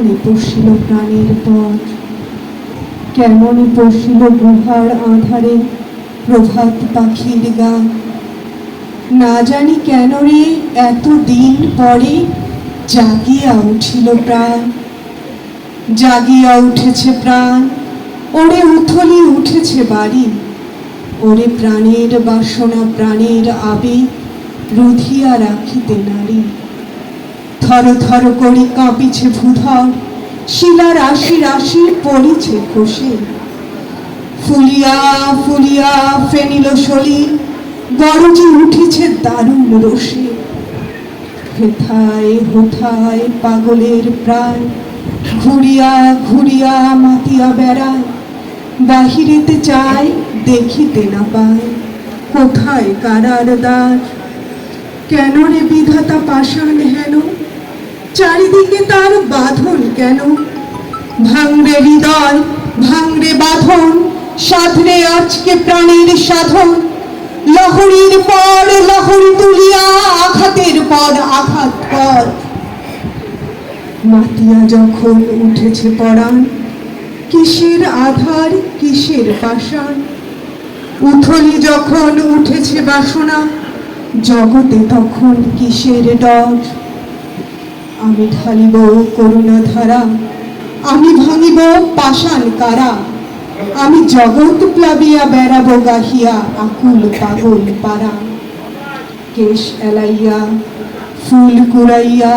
কেমনে পশিল প্রাণের পর কেমনে পশিল গুহার আধারে প্রভাত পাখির গান না জানি কেন রে এত দিন পরে জাগিয়া উঠিল প্রাণ। জাগিয়া উঠেছে প্রাণ, ওরে উথলি উঠেছে বাড়ি। ওরে প্রাণের বাসনা, প্রাণের আবেগ রুধিয়া রাখিতে নারী। থর থর করি কাঁপিছে ভূধর। শিলা রাশি রাশি পড়িছে খসে ফুলিয়া ফুলিয়া ফেনিল সলিল গরজে উঠেছে দারুণ রসে হেথায় হোথায় পাগলের প্রায় ঘুরিয়া ঘুরিয়া মাতিয়া বেড়ায়, বাহিরেতে চায় দেখিতে না পায়, কোথায় কারার দ্বার কেন রে বিধাতা পাষাণ তার বাঁধন কেন? ভাঙরে হৃদয় ভাঙরে বাঁধন সাধরে আজকে প্রাণীর সাধন। লহরীর পর লহরী তুলিয়া আঘাতের পর আঘাত কর। মাতিয়া যখন উঠেছে পরাণ, কিসের আধার, কিসের পাষাণ? উথলি যখন উঠেছে বাসনা, জগতে তখন কিসের ডর? আমি ঢালিব করুণা ধারা আমি ভাঙিব পাষাণ কারা, আমি জগৎ প্লাবিয়া বেড়াব গাহিয়া আকুল পাগল পারা। কেশ এলাইয়া, ফুল কুড়াইয়া,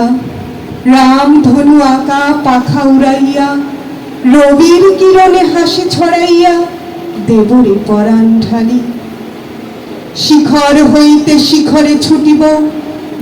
রাম ধনু আঁকা পাখা উড়াইয়া, রবির কিরণে হাসি ছড়াইয়া দেবরে পরাণ ঢালি। শিখর হইতে শিখরে ছুটিব